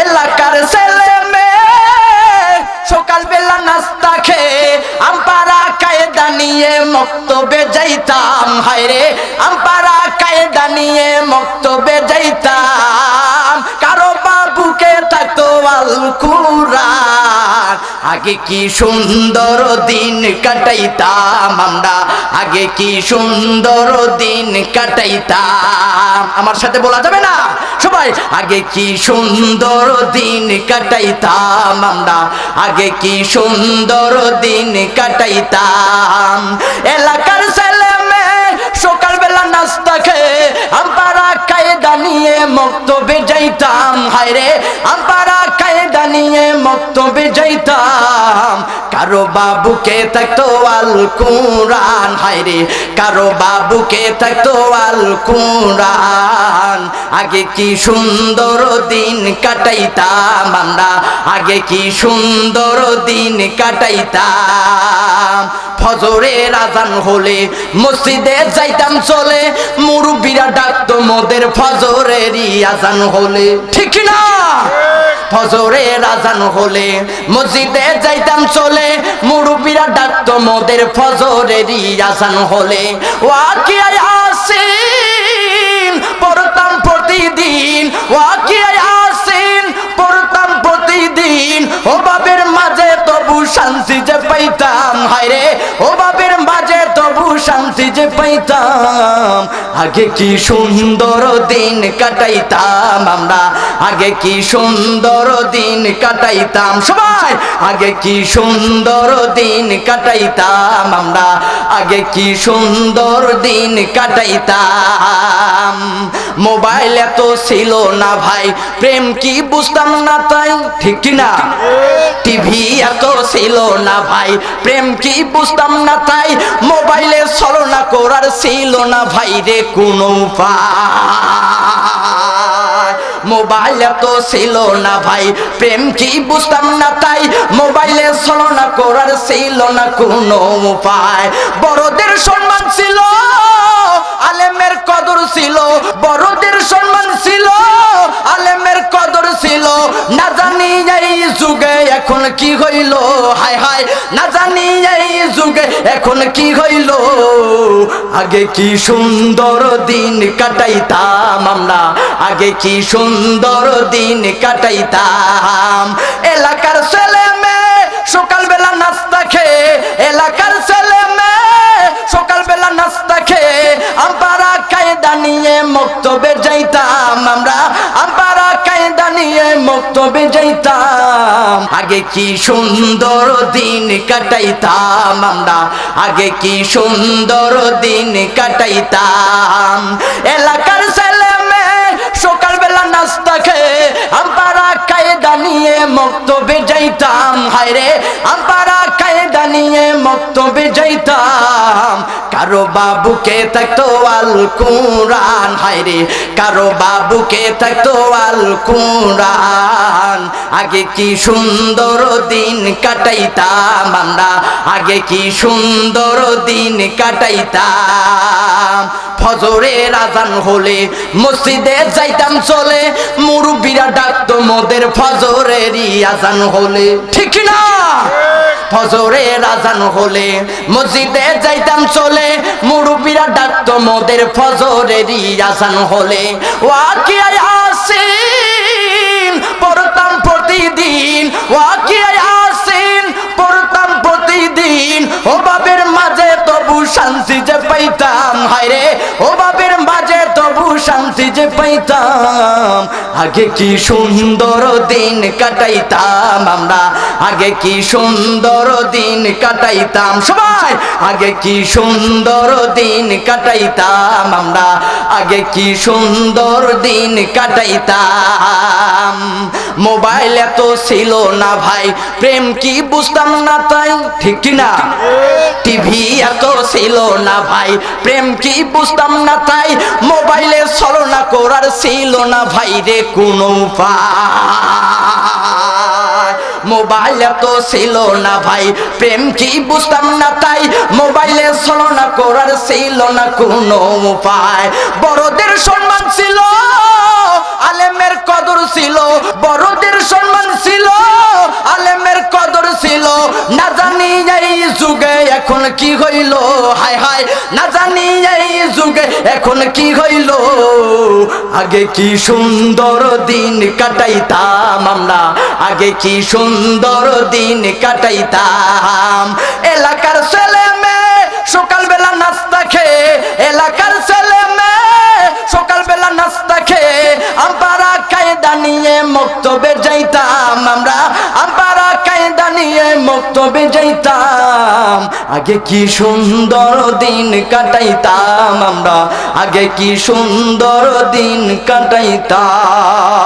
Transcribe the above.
এলাকার ছেলে মেয়ে সকালবেলা নাস্তা খেয়ে আমপারা কায়দা নিয়ে মক্তবে যাইতাম। হায়রে আমপারা কায়দা নিয়ে মক্তবে যাইতাম। কারও বাবুকে থাকতো আলকু আগে কি সুন্দর দিন কাটাইতাম আমরা? আগে কি সুন্দর দিন কাটাইতাম? আমার সাথে বলা যাবে না? সবাই, আগে কি সুন্দর দিন কাটাইতাম আমরা? আগে কি সুন্দর দিন কাটাইতাম? এলাকার ছেলে মেয়ে সকালবেলা নাস্তা খেয়ে আমরা কায়দা নিয়ে মক্তবে যাইতাম। হায়রে আমরা কায়দা নিয়ে মক্তবে যাইতাম। কারও বাবুকে থাকতো আল কুরআন হায়রে, কারও বাবুকে থাকতো আল কুরআন আগে কি সুন্দর দিন কাটাইতাম আমরা? আগে কি সুন্দর দিন কাটাইতাম? ফজরের আজান হলে মসজিদে যাইতাম চলে, মুরব্বীরা ডাকতো, মোদের ফজরেরই আজান হলে। ঠিক না? ফজরের আজান হলে মসজিদে যাইতাম চলে, মুরব্বীরা ডাকতো, মোদের ফজরেরই আজান হলে। ওয়াকিয়ায় আসিন, পড়তাম প্রতিদিন। ওয়াকিয়ায় আসিন, পড়তাম প্রতিদিন। ও বাবের মাঝে তবু শান্তি যে পাইতাম হায়রে ও বাবের মাঝে তবু শান্তি যে পাইতাম। আগে কি সুন্দর দিন কাটাইতাম আমরা? আগে কি সুন্দর দিন কাটাইতাম সবাই? আগে কি সুন্দর দিন কাটাইতাম আমরা? আগে কি সুন্দর দিন কাটাইতাম। মোবাইল এত ছিল না ভাই, প্রেম কি বুঝতাম না তাই? ঠিক না? টিভি এত ছিল না ভাই। প্রেম কি বুঝতাম না তাই, মোবাইলে ছলনা করার ছিল না ভাই রে কোনো মোবাইল এত ছিল না ভাই, প্রেম কি বুঝতাম না তাই, মোবাইলে ছলনা করার ছিল না কোনো উপায়। বড়দের সম্মান ছিল, আলেমের কদর ছিল, বড়দের সম্মান ছিল না জানি এই যুগে এখন কি হইল? হায় হায়, না জানি এই যুগে এখন কি হইল? আগে কি সুন্দর দিন কাটাইতাম আমরা? আগে কি সুন্দর দিন কাটাইতাম? এলাকার ছেলে মেয়ে সকালবেলা নাস্তা খেয়ে, এলাকার ছেলে মেয়ে সকালবেলা নাস্তা খেয়ে আমরা কায়দা নিয়ে মক্তবে যাইতাম আমরা। মক্তবে যাইতাম আগে কি সুন্দর দিন কাটাইতাম আমরা? আগে কি সুন্দর দিন কাটাইতাম। এলাকার ছেলে মেয়ে সকালবেলা নাস্তা খেয়ে আমরা কায়দা নিয়ে মক্তবে যাইতাম হায় রে আমরা কায়দা নিয়ে মক্তবে যাইতাম। কারও বাবুকে থাকতো আল কুরআন হায়রে, কারও বাবুকে থাকতো আল কুরআন আগে কি সুন্দর দিন কাটাইতাম আমরা। আগে কি সুন্দর দিন কাটাইতাম। ফজরের আজান হলে মসজিদে যাইতাম চলে। মুরব্বীরা ডাকতো মোদের ফজরেরই আজান হলে। ঠিক না ফজরের আজান হলে মসজিদে যাইতাম চলে, মুরব্বীরা ডাকতো মোদের ফজরেরই আজান হলে। ওয়াকিয়ায় আসিন, পড়তাম প্রতিদিন, ওয়াকিয়ায় আসিন, পড়তাম প্রতিদিন। ও মাঝে তবু শান্তি যে পাইতাম, হায়রে, ও তবু শান্তি যে পাইতাম, আগে কি সুন্দর দিন কাটাইতাম আমরা? আগে কি সুন্দর দিন কাটাইতাম সবাই? আগে কি সুন্দর দিন কাটাইতাম আমরা? আগে কি সুন্দর দিন কাটাইতাম? মোবাইল এত ছিল না ভাই, প্রেম কি বুঝতাম না তাই? ঠিক না? টিভি এত ছিল না ভাই, প্রেম কি বুঝতাম না তাই? ছিল না ভাইরে কোনো মোবাইল তো ছিল না ভাই, প্রেম কি বুঝতাম না তাই। মোবাইলে ছলনা করার ছিল না কোনো উপায়। বড়দের সম্মান ছিল, আলেমের কদর ছিল। বড়দের সম্মান ছিল, আলেমের কদর ছিল। না জানি এই যুগে এখন কি হইল, হায় হায়। না জানি এই যুগে এখন কি হইল? আগে কি সুন্দর দিন কাটাইতাম আমরা? আগে কি সুন্দর দিন কাটাইতাম? এলাকার ছেলে মেয়ে সকালবেলা নাস্তা খেয়ে, এলাকার ছেলে মেয়ে সকালবেলা নাস্তা খেয়ে আমরা কায়দা নিয়ে মক্তবে যাইতাম মক্তবে যাইতাম আগে কি সুন্দর দিন কাটাইতাম আমরা আগে কি সুন্দর দিন কাটাইতাম।